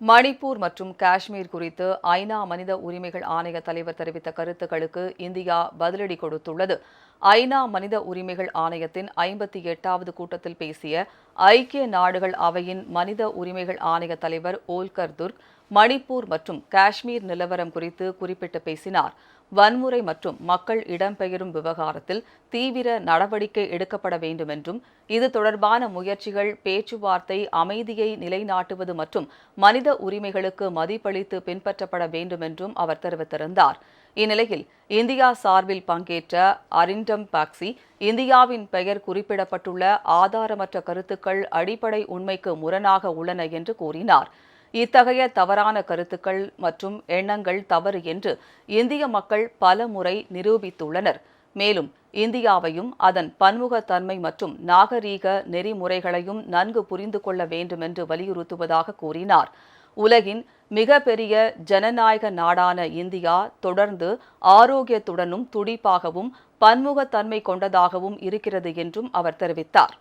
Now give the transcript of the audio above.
மணிப்பூர் மற்றும் காஷ்மீர் குறித்து ஐநா மனித உரிமைகள் ஆணைய தலைவர் தெரிவித்த கருத்துக்களுக்கு இந்தியா பதிலடி கொடுத்துள்ளது. ஐநா மனித உரிமைகள் ஆணையத்தின் ஐம்பத்தி எட்டாவது கூட்டத்தில் பேசிய ஐக்கிய நாடுகள் அவையின் மனித உரிமைகள் ஆணைய தலைவர் ஓல்கர் துர்க் மணிப்பூர் மற்றும் காஷ்மீர் நிலவரம் குறித்து குறிப்பிட்டு பேசினார். வன்முறை மற்றும் மக்கள் இடம்பெயரும் விவகாரத்தில் தீவிர நடவடிக்கை எடுக்கப்பட வேண்டும் என்றும் இது தொடர்பான முயற்சிகள் பேச்சுவார்த்தை அமைதியை நிலைநாட்டுவது மற்றும் மனித உரிமைகளுக்கு மதிப்பளித்து பின்பற்றப்பட வேண்டும் என்றும் அவர் தெரிவித்திருந்தார். இந்நிலையில் இந்தியா சார்பில் பங்கேற்ற அரிண்டம் பாக்சி இந்தியாவின் பெயர் குறிப்பிடப்பட்டுள்ள ஆதாரமற்ற கருத்துக்கள் அடிப்படை உண்மைக்கு முரணாக உள்ளன என்று கூறினார். இத்தகைய தவறான கருத்துக்கள் மற்றும் எண்ணங்கள் தவறு என்று இந்திய மக்கள் பல முறை நிரூபித்துள்ளனர். மேலும் இந்தியாவையும் அதன் பன்முகத்தன்மை மற்றும் நாகரீக நெறிமுறைகளையும் நன்கு புரிந்து கொள்ள வேண்டும் என்று வலியுறுத்துவதாக கூறினார். உலகின் மிகப்பெரிய ஜனநாயக நாடான இந்தியா தொடர்ந்து ஆரோக்கியத்துடனும் துடிப்பாகவும் பன்முகத்தன்மை கொண்டதாகவும் இருக்கிறது என்றும் அவர் தெரிவித்தார்.